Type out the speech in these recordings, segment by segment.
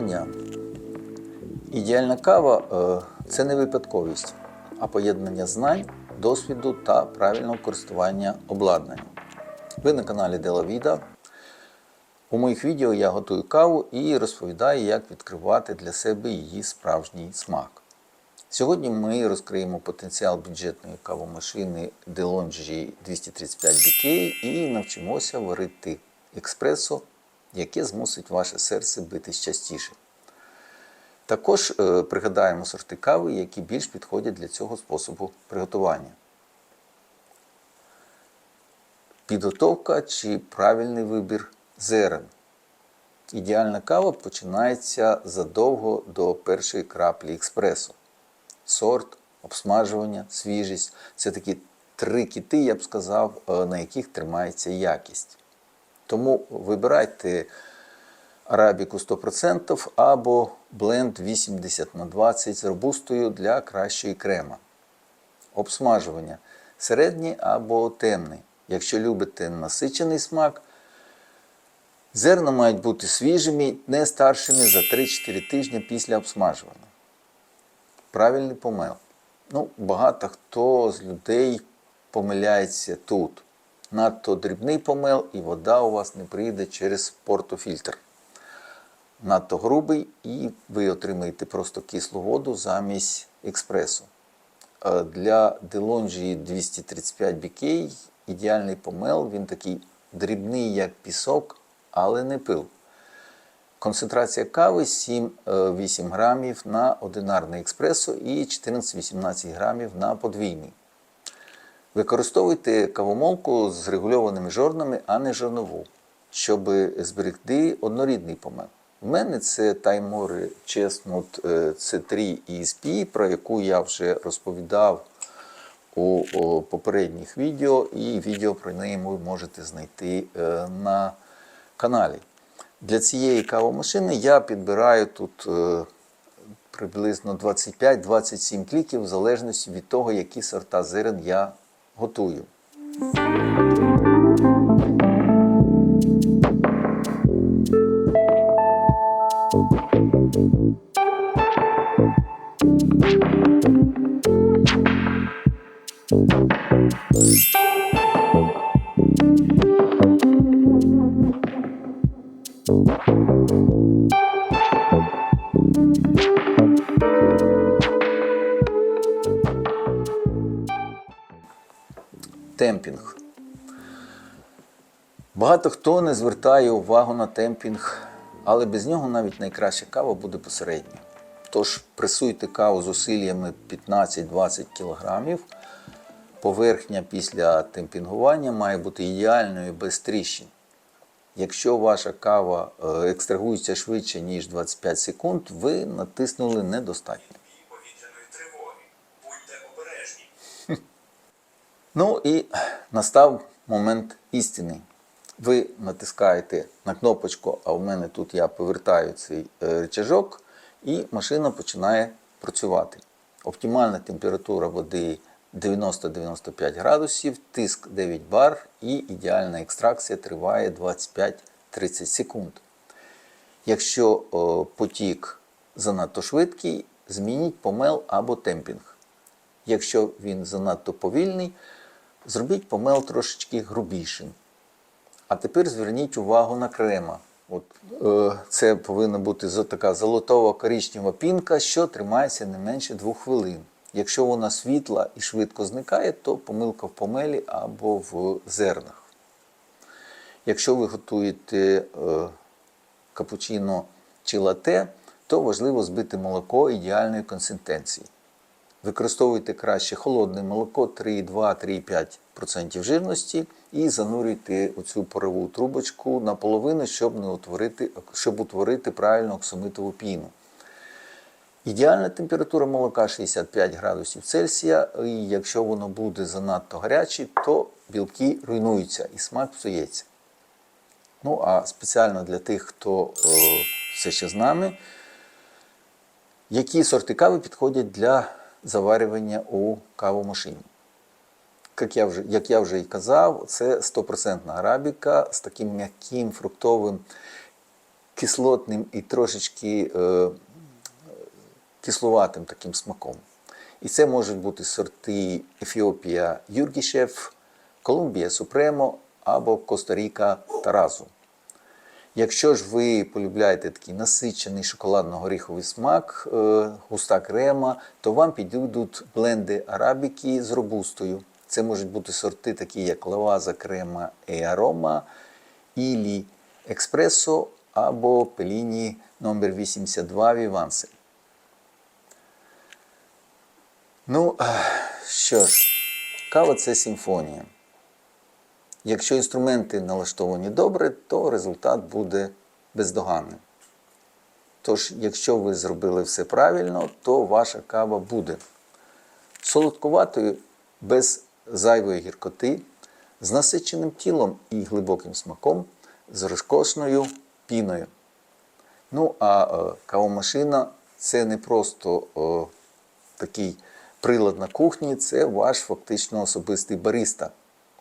Доброго дня. Ідеальна кава е, це не випадковість, а поєднання знань, досвіду та правильного користування обладнанням. Ви на каналі Дела Віда. У моїх відео я готую каву і розповідаю, як відкривати для себе її справжній смак. Сьогодні ми розкриємо потенціал бюджетної кавомашини DeLonghi 235 BK і навчимося варити експресо, яке змусить ваше серце битись частіше. Також е, пригадаємо сорти кави, які більш підходять для цього способу приготування. Підготовка чи правильний вибір зерен. Ідеальна кава починається задовго до першої краплі експресо. Сорт, обсмажування, свіжість це такі три кіти, я б сказав, е, на яких тримається якість. Тому вибирайте арабіку 100% або бленд 80 на 20 з робустою для кращої крема. Обсмажування середній або темний. Якщо любите насичений смак, зерна мають бути свіжими, не старшими за 3-4 тижні після обсмажування. Правильний помел. Ну, багато хто з людей помиляється тут. Надто дрібний помел і вода у вас не прийде через портофільтр. Надто грубий, і ви отримаєте просто кислу воду замість експресу. Е, Для DeLonghi 235 BK ідеальний помел, він такий дрібний, як пісок, але не пил. Концентрація кави 7-8 грамів на одинарний експресо і 14-18 грамів на подвійний. Використовуйте кавомолку з регульованими жорнами, а не жорнову, щоб зберегти однорідний помел. У мене це Таймори Chestnut C3 ESP, про яку я вже розповідав у попередніх відео, і відео про неї ви можете знайти е, на каналі. Для цієї кавомашини я підбираю тут е, приблизно 25-27 кліків, в залежності від того, які сорта зерен я готую. Темпінг. Багато хто не звертає увагу на темпінг, але без нього навіть найкраща кава буде посередня. Тож пресуйте каву з усиллями 15-20 кг. Поверхня після темпінгування має бути ідеальною без тріщин. Якщо ваша кава е, екстрагується швидше, ніж 25 секунд, ви натиснули недостатньо. Ну і настав момент істини. Ви натискаєте на кнопочку, а в мене тут я повертаю цей е, рычажок, і машина починає працювати. Оптимальна температура води 90-95 градусів, тиск 9 бар і ідеальна екстракція триває 25-30 секунд. Якщо потік занадто швидкий, змініть помел або темпінг. Якщо він занадто повільний, зробіть помел трошечки грубішим. А тепер зверніть увагу на крема. От, е, це повинна бути така золотова коричнева пінка, що тримається не менше 2 хвилин. Якщо вона світла і швидко зникає, то помилка в помелі або в зернах. Якщо ви готуєте е, капучино чи лате, то важливо збити молоко ідеальної консистенції. Використовуйте краще холодне молоко 3,2-3,5% жирності і занурюйте оцю парову трубочку наполовину, щоб, не утворити, щоб утворити правильну оксамитову піну. Ідеальна температура молока 65 градусів Цельсія, і якщо воно буде занадто гаряче, то білки руйнуються і смак псується. Ну, а спеціально для тих, хто е, все ще з нами, які сорти кави підходять для заварювання у кавомашині. Як я вже, як я вже і казав, це 100% арабіка з таким м'яким фруктовим кислотним і трошечки е, кисловатим таким смаком. І це можуть бути сорти Ефіопія Юргішев, Колумбія Супремо або Коста-Ріка Таразу. Якщо ж ви полюбляєте такий насичений шоколадно-горіховий смак, е, густа крема, то вам підійдуть бленди арабіки з робустою. Це можуть бути сорти, такі як лаваза крема і арома, ілі експресо або пеліні номер 82 Вівансе. Ну, що ж, кава це симфонія. Якщо інструменти налаштовані добре, то результат буде бездоганним. Тож, якщо ви зробили все правильно, то ваша кава буде солодкуватою, без зайвої гіркоти, з насиченим тілом і глибоким смаком, з розкошною піною. Ну, а е, кавомашина це не просто е, такий прилад на кухні, це ваш фактично особистий бариста,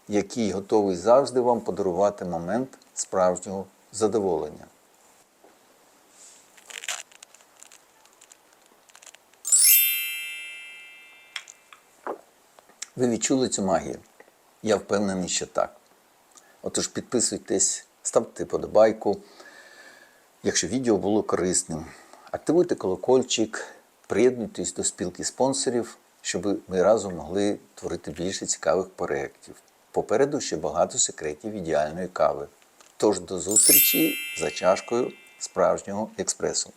який готовий завжди вам подарувати момент справжнього задоволення. Ви відчули цю магію? Я впевнений, що так. Отож, підписуйтесь, ставте подобайку, якщо відео було корисним. Активуйте колокольчик, приєднуйтесь до спілки спонсорів, щоб ми разом могли творити більше цікавих проєктів. Попереду ще багато секретів ідеальної кави. Тож до зустрічі за чашкою справжнього експресу.